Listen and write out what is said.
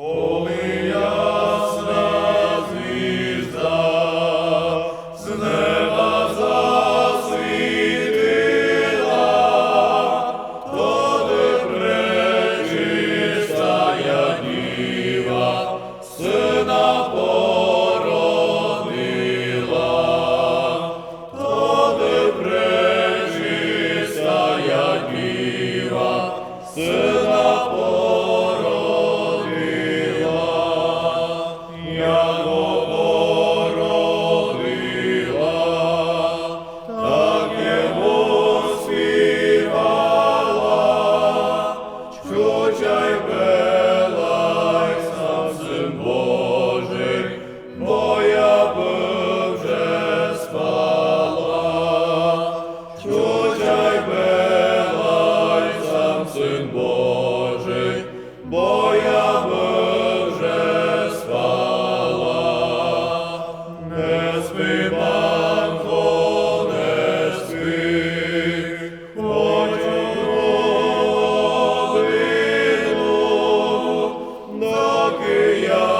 Коли ясна Hallelujah.